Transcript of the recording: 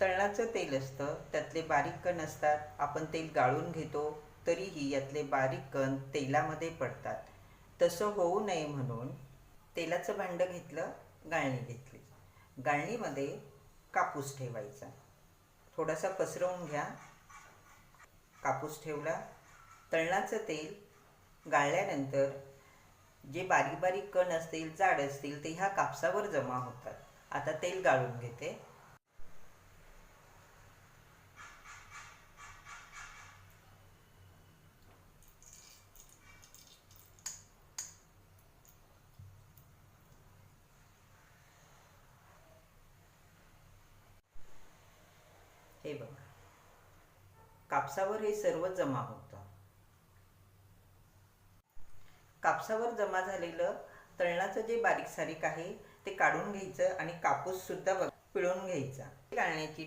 तळणाचं तेल असतं त्यातले बारीक कण असतात आपण तेल गाळून घेतो तरीही यातले बारीक कण तेलामध्ये पडतात. तसं होऊ नये म्हणून तेलाचं भांडं घेतलं गाळणी घेतली. गाळणीमध्ये कापूस ठेवायचा. थोडासा पसरवून घ्या. कापूस ठेवला. तळणाचं तेल गाळल्यानंतर जे बारीक बारीक कण असतील जाड असतील ते ह्या कापसावर जमा होतात. आता तेल गाळून घेते. हे बघा. कापसावर हे सर्व जमा होतं. कापसावर जमा झालेलं तळणाचं जे बारीक सारीक आहे ते काढून घ्यायचं आणि कापूस सुद्धा पिळून घ्यायचा. गाळण्याची